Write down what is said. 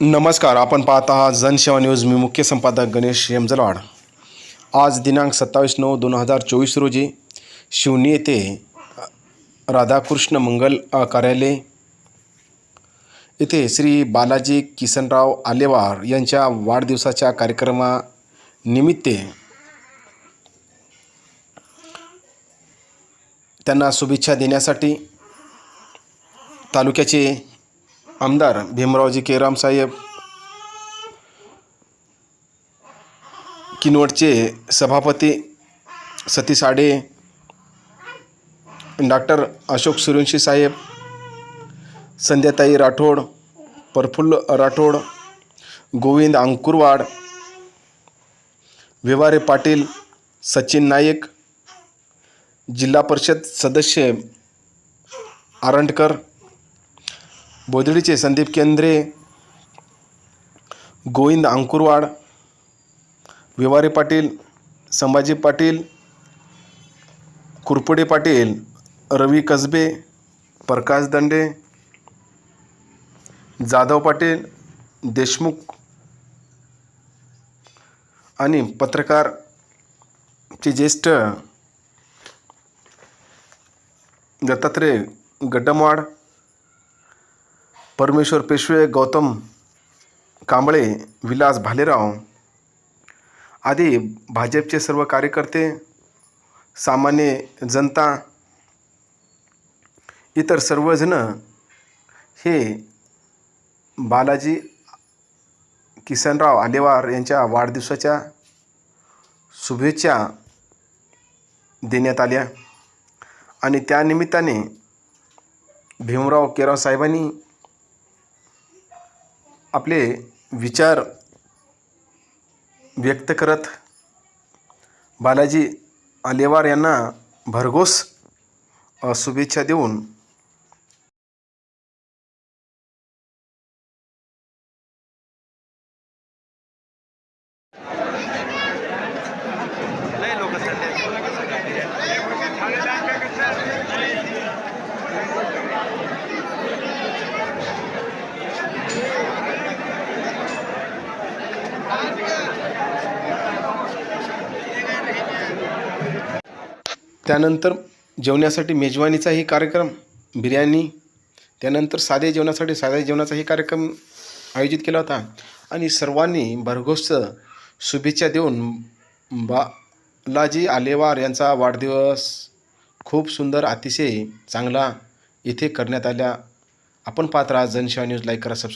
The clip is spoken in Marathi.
नमस्कार आपण पाहत आहात जनसेवा न्यूज. मी मुख्य संपादक गणेश यमजलवाड. आज दिनांक सत्तावीस नऊ दोन हजार चोवीस रोजी शिवनी येथे राधाकृष्ण मंगल कार्यालय येथे श्री बालाजी किसनराव आलेवार यांच्या वाढदिवसाच्या कार्यक्रमानिमित्त त्यांना शुभेच्छा देण्यासाठी तालुक्याचे आमदार भीमरावजी केरामसाहेब किनवटचे सभापती सतीश आडे डॉक्टर अशोक सूर्यवंशी साहेब संध्याताई राठोड प्रफुल्ल राठोड गोविंद अंकुरवाड विवारे पाटील सचिन नाईक जिल्हा परिषद सदस्य आरंडकर बोदडीचे संदीप केंद्रे गोविंद अंकुरवाड विवारे पाटील संभाजी पाटील कुरपुडे पाटील रवी कसबे प्रकाश दंडे जाधव पाटील देशमुख आणि पत्रकारचे ज्येष्ठ दत्तात्रय गड्डमवाड परमेश्वर पेशवे गौतम कांबळे विलास भालेराव आदी भाजपचे सर्व कार्यकर्ते सामान्य जनता इतर सर्वजण हे बालाजी किसनराव आलेवार यांच्या वाढदिवसाच्या शुभेच्छा देण्यात आल्या. आणि त्यानिमित्ताने भीमराव केराव साहेबांनी आपले विचार व्यक्त करत बालाजी आलेवार यांना भरघोस शुभेच्छा देऊन त्यानंतर जेवण्यासाठी मेजवानीचाही कार्यक्रम बिर्याणी. त्यानंतर साधे जेवणासाठी साध्या जेवणाचाही कार्यक्रम आयोजित केला होता. आणि सर्वांनी भरघोस शुभेच्छा देऊन बालाजी आलेवार यांचा वाढदिवस खूप सुंदर अतिशय चांगला इथे करण्यात आल्या आपण पात्रा राहा न्यूज. लाईक करा सबस्क्राईब